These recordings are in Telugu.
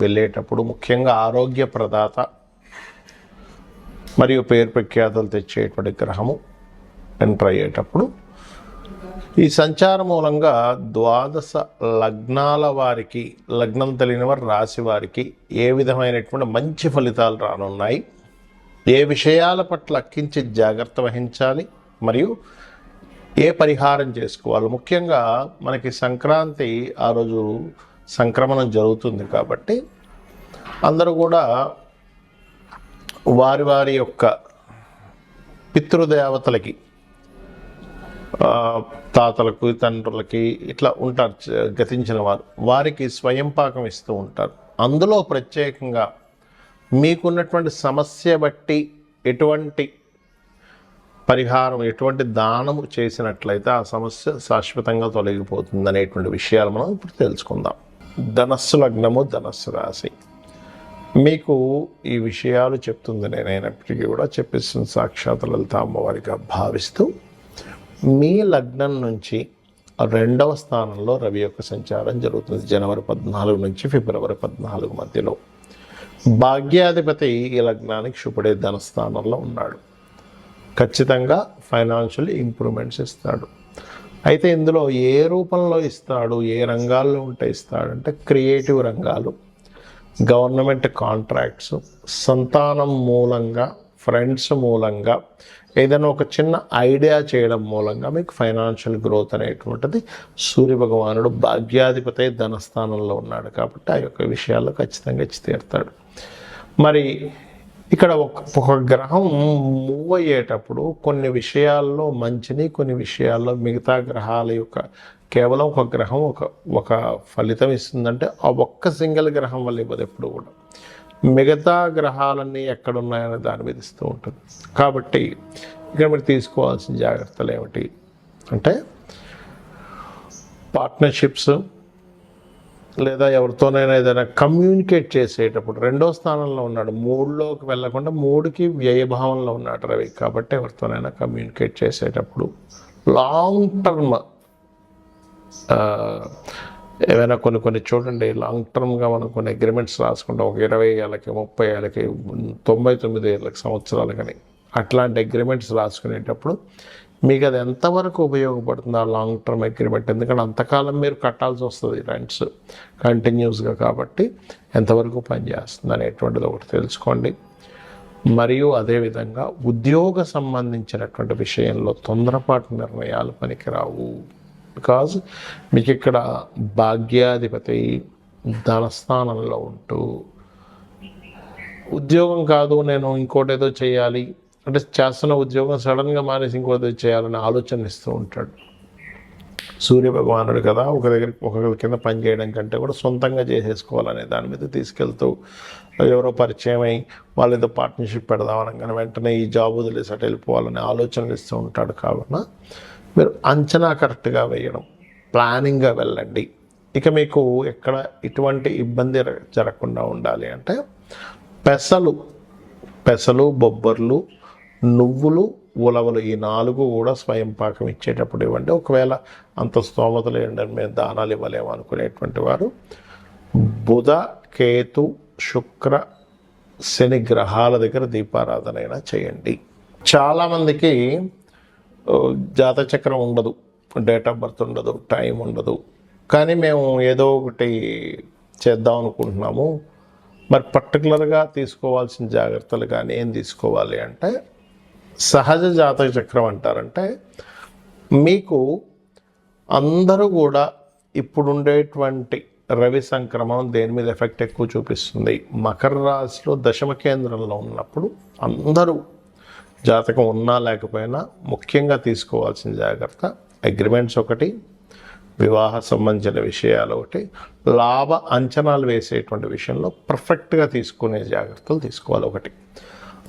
వెళ్ళేటప్పుడు ముఖ్యంగా ఆరోగ్య ప్రదాత మరియు పేరు ప్రఖ్యాతలు తెచ్చేటువంటి గ్రహము ఎంటర్ అయ్యేటప్పుడు ఈ సంచార మూలంగా ద్వాదశ లగ్నాల వారికి లగ్నం తెలియని వారు రాశి వారికి ఏ విధమైనటువంటి మంచి ఫలితాలు రానున్నాయి ఏ విషయాల పట్ల అక్కించి జాగ్రత్త వహించాలి మరియు ఏ పరిహారం చేసుకోవాలి. ముఖ్యంగా మనకి సంక్రాంతి ఆ రోజు సంక్రమణం జరుగుతుంది కాబట్టి అందరూ కూడా వారి వారి యొక్క పితృదేవతలకి తాతలకు తండ్రులకి ఇట్లా ఉంటారు గతించిన వారు. వారికి స్వయం పాకం ఇస్తూ ఉంటారు. అందులో ప్రత్యేకంగా మీకున్నటువంటి సమస్య బట్టి ఎటువంటి పరిహారం ఎటువంటి దానము చేసినట్లయితే ఆ సమస్య శాశ్వతంగా తొలగిపోతుంది అనేటువంటి విషయాలు మనం ఇప్పుడు తెలుసుకుందాం. ధనస్సు లగ్నము ధనస్సు రాశి. మీకు ఈ విషయాలు చెప్తుంది నేనైనప్పటికీ కూడా చెప్పిస్తున్న సాక్షాత్ లలిత అమ్మవారిగా భావిస్తూ మీ లగ్నం నుంచి రెండవ స్థానంలో రవి యొక్క సంచారం జరుగుతుంది జనవరి పద్నాలుగు నుంచి ఫిబ్రవరి పద్నాలుగు మధ్యలో. భాగ్యాధిపతి ఈ లగ్నానికి శుభుడే ధనస్థానంలో ఉన్నాడు. ఖచ్చితంగా ఫైనాన్షియల్ ఇంప్రూవ్మెంట్స్ ఇస్తాడు. అయితే ఇందులో ఏ రూపంలో ఇస్తాడు ఏ రంగాల్లో ఉంటే ఇస్తాడంటే క్రియేటివ్ రంగాలు గవర్నమెంట్ కాంట్రాక్ట్స్ సంతానం మూలంగా ఫ్రెండ్స్ మూలంగా ఏదైనా ఒక చిన్న ఐడియా చేయడం మూలంగా మీకు ఫైనాన్షియల్ గ్రోత్ అనేటువంటిది సూర్య భగవానుడు భాగ్యాధిపతి ధనస్థానంలో ఉన్నాడు కాబట్టి ఆ యొక్క విషయాల్లో ఖచ్చితంగా ఇచ్చి తీరుతాడు. మరి ఇక్కడ ఒక ఒక గ్రహం మూవ్ అయ్యేటప్పుడు కొన్ని విషయాల్లో మంచిని కొన్ని విషయాల్లో మిగతా గ్రహాల యొక్క కేవలం ఒక గ్రహం ఒక ఒక ఫలితం ఇస్తుందంటే ఆ ఒక్క సింగిల్ గ్రహం వల్ల ఇవ్వదు ఎప్పుడు కూడా. మిగతా గ్రహాలన్నీ ఎక్కడున్నాయనే దాని మీద ఇస్తూ ఉంటుంది. కాబట్టి ఇక్కడ మీరు తీసుకోవాల్సిన జాగ్రత్తలు ఏమిటి? అంటే పార్ట్నర్షిప్స్ లేదా ఎవరితోనైనా ఏదైనా కమ్యూనికేట్ చేసేటప్పుడు రెండో స్థానంలో ఉన్నాడు. మూడులోకి వెళ్ళకుండా మూడుకి వ్యయభావంలో ఉన్నాడు రవి. కాబట్టి ఎవరితోనైనా కమ్యూనికేట్ చేసేటప్పుడు లాంగ్ టర్మ్ ఏమైనా కొన్ని కొన్ని చూడండి లాంగ్ టర్మ్గా మనం కొన్ని అగ్రిమెంట్స్ రాసుకుంటాం ఒక ఇరవై ఏళ్ళకి ముప్పై ఏళ్ళకి తొంభై తొమ్మిది ఏళ్ళకి సంవత్సరాలు కానీ అట్లాంటి అగ్రిమెంట్స్ రాసుకునేటప్పుడు మీకు అది ఎంతవరకు ఉపయోగపడుతుంది ఆ లాంగ్ టర్మ్ అగ్రిమెంట్ ఎందుకంటే అంతకాలం మీరు కట్టాల్సి వస్తుంది రెంట్స్ కంటిన్యూస్గా కాబట్టి ఎంతవరకు పనిచేస్తుంది అనేటువంటిది ఒకటి తెలుసుకోండి. మరియు అదేవిధంగా ఉద్యోగ సంబంధించినటువంటి విషయంలో తొందరపాటు నిర్ణయాలు పనికిరావు. బికాజ్ మీకు ఇక్కడ భాగ్యాధిపతి ధనస్థానంలో ఉంటూ ఉద్యోగం కాదు నేను ఇంకోటి ఏదో చేయాలి అంటే చేస్తున్న ఉద్యోగం సడన్గా మానేసి ఇంకోది చేయాలని ఆలోచన ఇస్తూ ఉంటాడు. సూర్య భగవానుడు కదా ఒక దగ్గర ఒకరి కింద పని చేయడం కంటే కూడా సొంతంగా చేసేసుకోవాలనే దాని మీద తీసుకెళ్తూ ఎవరో పరిచయం అయి వాళ్ళు ఏదో పార్ట్నర్షిప్ పెడదామనగానే వెంటనే ఈ జాబ్ వదిలేసి అటు వెళ్ళిపోవాలనే ఆలోచనలు ఇస్తూ ఉంటాడు కావున మీరు అంచనా కరెక్ట్గా వేయడం ప్లానింగ్గా వెళ్ళండి. ఇక మీకు ఎక్కడ ఎటువంటి ఇబ్బంది జరగకుండా ఉండాలి అంటే పెసలు పెసలు బొబ్బర్లు నువ్వులు ఉలవలు ఈ నాలుగు కూడా స్వయం పాకం ఇచ్చేటప్పుడు ఇవ్వండి. ఒకవేళ అంత స్తోమత లేదండి మేము దానాలు ఇవ్వలేము అనుకునేటువంటి వారు బుధ కేతు శుక్ర శని గ్రహాల దగ్గర దీపారాధన అయినా చేయండి. చాలామందికి జాతచక్రం ఉండదు డేట్ ఆఫ్ బర్త్ ఉండదు టైం ఉండదు. కానీ మేము ఏదో ఒకటి చేద్దాం అనుకుంటున్నాము. మరి పర్టికులర్గా తీసుకోవాల్సిన జాగ్రత్తలు కానీ ఏం తీసుకోవాలి అంటే సహజ జాతక చక్రం అంటారంటే మీకు అందరూ కూడా ఇప్పుడుండేటువంటి రవి సంక్రమణం దేని మీద ఎఫెక్ట్ ఎక్కువ చూపిస్తుంది? మకర రాశిలో దశమ కేంద్రంలో ఉన్నప్పుడు అందరూ జాతకం ఉన్నా లేకపోయినా ముఖ్యంగా తీసుకోవాల్సిన జాగ్రత్త అగ్రిమెంట్స్ ఒకటి వివాహ సంబంధించిన విషయాలు ఒకటి లాభ అంచనాలు వేసేటువంటి విషయంలో పర్ఫెక్ట్గా తీసుకునే జాగ్రత్తలు తీసుకోవాలి ఒకటి.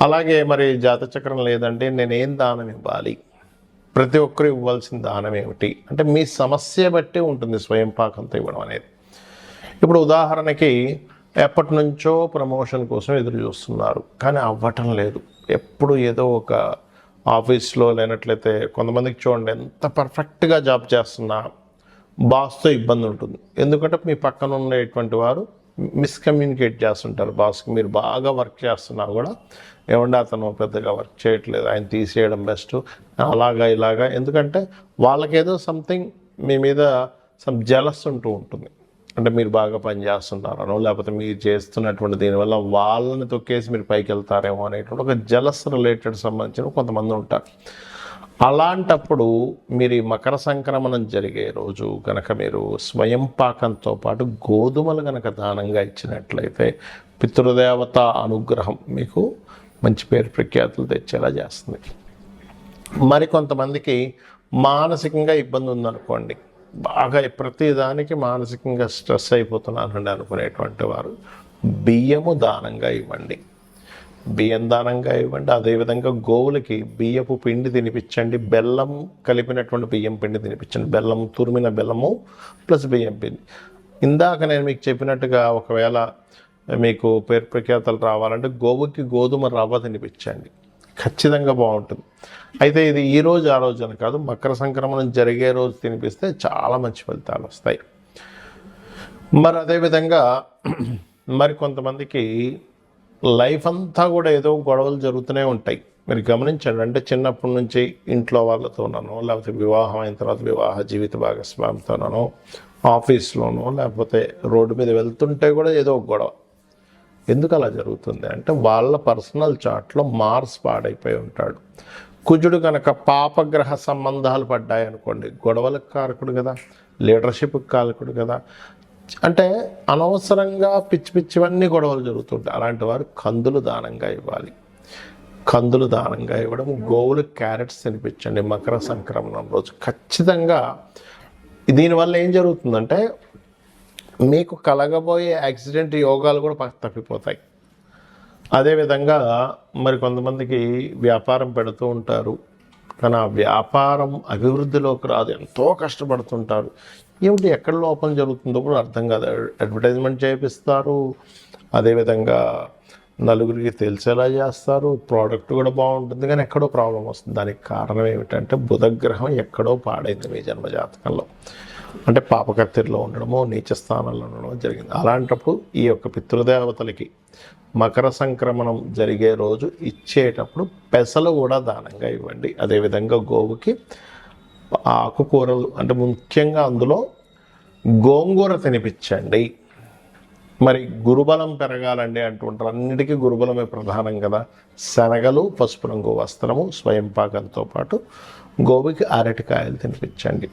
అలాగే మరి జాతచక్రం లేదంటే నేనేం దానం ఇవ్వాలి? ప్రతి ఒక్కరు ఇవ్వాల్సిన దానం ఏమిటి? అంటే మీ సమస్య బట్టి ఉంటుంది స్వయం పాకంతో ఇవ్వడం అనేది. ఇప్పుడు ఉదాహరణకి ఎప్పటి నుంచో ప్రమోషన్ కోసం ఎదురు చూస్తున్నారు కానీ అవ్వటం లేదు. ఎప్పుడు ఏదో ఒక ఆఫీస్లో లేనట్లయితే కొంతమందికి చూడండి ఎంత పర్ఫెక్ట్గా జాబ్ చేస్తున్నా బాస్తో ఇబ్బంది ఉంటుంది. ఎందుకంటే మీ పక్కన ఉండేటువంటి వారు మిస్కమ్యూనికేట్ చేస్తుంటారు. బాస్కి మీరు బాగా వర్క్ చేస్తున్నా కూడా ఏమంటే అతను పెద్దగా వర్క్ చేయట్లేదు. ఆయన తీసేయడం బెస్ట్. అలాగా ఇలాగా. ఎందుకంటే వాళ్ళకేదో సంథింగ్ మీ మీద సమ్ జలస్ ఉంటూ ఉంటుంది. అంటే మీరు బాగా పని చేస్తున్నారనో లేకపోతే మీరు చేస్తున్నటువంటి దీనివల్ల వాళ్ళని తొక్కేసి మీరు పైకి వెళ్తారేమో అనేటువంటి ఒక జలస్ రిలేటెడ్ సంబంధించిన కొంతమంది ఉంటారు. అలాంటప్పుడు మీరు ఈ మకర సంక్రమణం జరిగే రోజు కనుక మీరు స్వయం పాకంతో పాటు గోధుమలు కనుక దానంగా ఇచ్చినట్లయితే పితృదేవత అనుగ్రహం మీకు మంచి పేరు ప్రఖ్యాతులు తెచ్చేలా చేస్తుంది. మరి కొంతమందికి మానసికంగా ఇబ్బంది ఉందనుకోండి. బాగా ప్రతిదానికి మానసికంగా స్ట్రెస్ అయిపోతున్నానండి అనుకునేటువంటి వారు. బియ్యము దానంగా ఇవ్వండి. బియ్యం దానంగా ఇవ్వండి అదేవిధంగా గోవులకి బియ్యపు పిండి తినిపించండి బెల్లం కలిపినటువంటి బియ్యం పిండి తినిపించండి బెల్లం తురిమిన బెల్లము ప్లస్ బియ్యం పిండి. ఇందాక నేను మీకు చెప్పినట్టుగా ఒకవేళ మీకు పేరు ప్రఖ్యాతలు రావాలంటే గోవుకి గోధుమ రవ్వ తినిపించండి. ఖచ్చితంగా బాగుంటుంది. అయితే ఇది ఈ రోజు ఆ రోజు అని కాదు మకర సంక్రమణం జరిగే రోజు తినిపిస్తే చాలా మంచి ఫలితాలు వస్తాయి. మరి అదేవిధంగా మరి కొంతమందికి లైఫ్ అంతా కూడా ఏదో గొడవలు జరుగుతూనే ఉంటాయి. మీరు గమనించండి అంటే చిన్నప్పటి నుంచి ఇంట్లో వాళ్ళతోనో లేకపోతే వివాహం అయిన తర్వాత వివాహ జీవిత భాగస్వామితోనో ఆఫీస్లోనో లేకపోతే రోడ్డు మీద వెళ్తుంటే కూడా ఏదో గొడవ. ఎందుకు అలా జరుగుతుంది? అంటే వాళ్ళ పర్సనల్ చాట్లో మార్స్ పాడైపోయి ఉంటాడు. కుజుడు కనుక పాపగ్రహ సంబంధాలు పడ్డాయనుకోండి గొడవలకు కారకుడు కదా లీడర్షిప్కి కారకుడు కదా అంటే అనవసరంగా పిచ్చి పిచ్చివన్నీ గొడవలు జరుగుతుంటాయి. అలాంటి వారు కందులు దానంగా ఇవ్వాలి. కందులు దానంగా ఇవ్వడం గోవులు క్యారెట్స్ తినిపించండి మకర సంక్రమణం రోజు. ఖచ్చితంగా దీనివల్ల ఏం జరుగుతుందంటే మీకు కలగబోయే యాక్సిడెంట్ యోగాలు కూడా తప్పిపోతాయి. అదేవిధంగా మరి కొంతమందికి వ్యాపారం పెడుతూ ఉంటారు. కానీ ఆ వ్యాపారం అభివృద్ధిలోకి రాదు. ఎంతో కష్టపడుతుంటారు. ఏమిటి ఎక్కడ లోపం జరుగుతుందో కూడా అర్థం కాదు. అడ్వర్టైజ్మెంట్ చేపిస్తారు. అదేవిధంగా నలుగురికి తెలిసేలా చేస్తారు. ప్రోడక్ట్ కూడా బాగుంటుంది కానీ ఎక్కడో ప్రాబ్లం వస్తుంది. దానికి కారణం ఏమిటంటే బుధగ్రహం ఎక్కడో పాడైంది మీ జన్మజాతకంలో. అంటే పాపకత్తిరిలో ఉండడమో నీచ స్థానంలో ఉండడమో జరిగింది. అలాంటప్పుడు ఈ యొక్క పితృదేవతలకి మకర సంక్రమణం జరిగే రోజు ఇచ్చేటప్పుడు పెసలు కూడా దానంగా ఇవ్వండి. అదేవిధంగా గోవుకి ఆకుకూరలు అంటే ముఖ్యంగా అందులో గోంగూర తినిపించండి. మరి గురుబలం పెరగాలండి అంటుంటారు. అన్నిటికీ గురుబలమే ప్రధానం కదా. శనగలు పసుపు రంగు వస్త్రము స్వయం పాకంతో పాటు గోవికి అరటికాయలు తినిపించండి.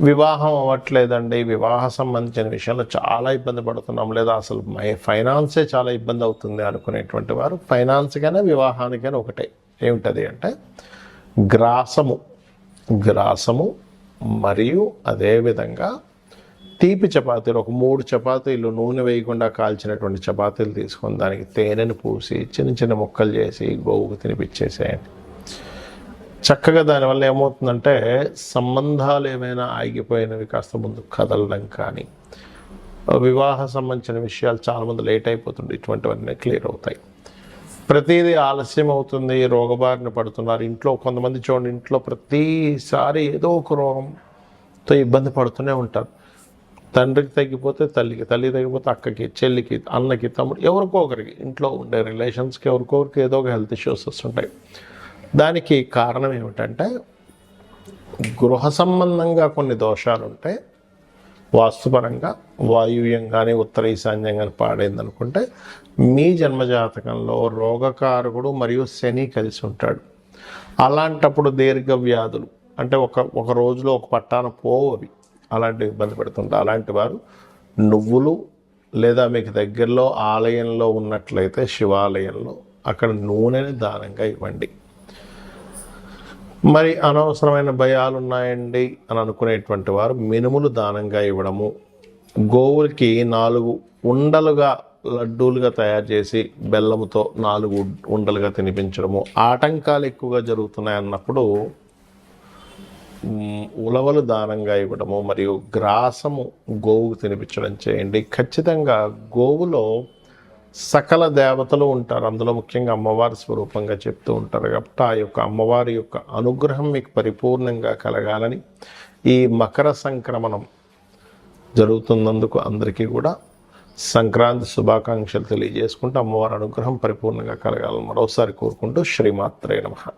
వివాహం అవ్వట్లేదండి. వివాహ సంబంధించిన విషయంలో చాలా ఇబ్బంది పడుతున్నాం. లేదా అసలు మై ఫైనాన్సే చాలా ఇబ్బంది అవుతుంది అనుకునేటువంటి వారు ఫైనాన్స్కైనా వివాహానికైనా ఒకటే. ఏమిటది అంటే గ్రాసము. గ్రాసము మరియు అదేవిధంగా తీపి చపాతీలు ఒక మూడు చపాతీలు నూనె వేయకుండా కాల్చినటువంటి చపాతీలు తీసుకొని దానికి తేనెను పూసి చిన్న చిన్న ముక్కలు చేసి గోవుకు తినిపించేసేయండి. చక్కగా దానివల్ల ఏమవుతుందంటే సంబంధాలు ఏమైనా ఆగిపోయినవి కాస్త ముందు కదలడం కానీ వివాహ సంబంధించిన విషయాలు చాలామంది లేట్ అయిపోతుండే ఇటువంటివన్నీ క్లియర్ అవుతాయి. ప్రతిదీ ఆలస్యం అవుతుంది రోగబారిన పడుతున్నారు. ఇంట్లో కొంతమంది చూడండి ఇంట్లో ప్రతిసారి ఏదో ఒక రోగంతో ఇబ్బంది పడుతూనే ఉంటారు. తండ్రికి తగ్గిపోతే తల్లికి తల్లి తగ్గిపోతే అక్కకి చెల్లికి అన్నకి తమ్ముడు ఎవరికో ఒకరికి ఇంట్లో ఉండే రిలేషన్స్కి ఎవరికో ఒకరికి ఏదో ఒక హెల్త్ ఇష్యూస్ వస్తుంటాయి. దానికి కారణం ఏమిటంటే గృహ సంబంధంగా కొన్ని దోషాలు ఉంటాయి వాస్తుపరంగా వాయువ్యంగానే ఉత్తర ఈశాన్యంగానే పాడైంది అనుకుంటే మీ జన్మజాతకంలో రోగకారకుడు మరియు శని కలిసి ఉంటాడు అలాంటప్పుడు దీర్ఘ వ్యాధులు అంటే ఒక ఒక రోజులో ఒక పట్టాన పోవు అవి అలాంటి ఇబ్బంది పెడుతుంటారు. అలాంటి వారు నువ్వులు లేదా మీకు దగ్గరలో ఆలయంలో ఉన్నట్లయితే శివాలయంలో అక్కడ నూనెని దానంగా ఇవ్వండి. మరి అనవసరమైన భయాలు ఉన్నాయండి అని అనుకునేటువంటి వారు మినుములు దానంగా ఇవ్వడము గోవులకి నాలుగు ఉండలుగా లడ్డూలుగా తయారు చేసి బెల్లముతో నాలుగు ఉండలుగా తినిపించడము ఆటంకాలు ఎక్కువగా జరుగుతున్నాయి అన్నప్పుడు ఉలవలు దానంగా ఇవ్వడము మరియు గ్రాసము గోవుకు తినిపించడం చేయండి. ఖచ్చితంగా గోవులో సకల దేవతలు ఉంటారు. అందులో ముఖ్యంగా అమ్మవారి స్వరూపంగా చెప్తూ ఉంటారు కాబట్టి ఆ యొక్క అమ్మవారి యొక్క అనుగ్రహం మీకు పరిపూర్ణంగా కలగాలని ఈ మకర సంక్రమణం జరుగుతున్నందుకు అందరికీ కూడా సంక్రాంతి శుభాకాంక్షలు తెలియజేసుకుంటూ అమ్మవారి అనుగ్రహం పరిపూర్ణంగా కలగాలని మరోసారి కోరుకుంటూ శ్రీమాత్రే నమః.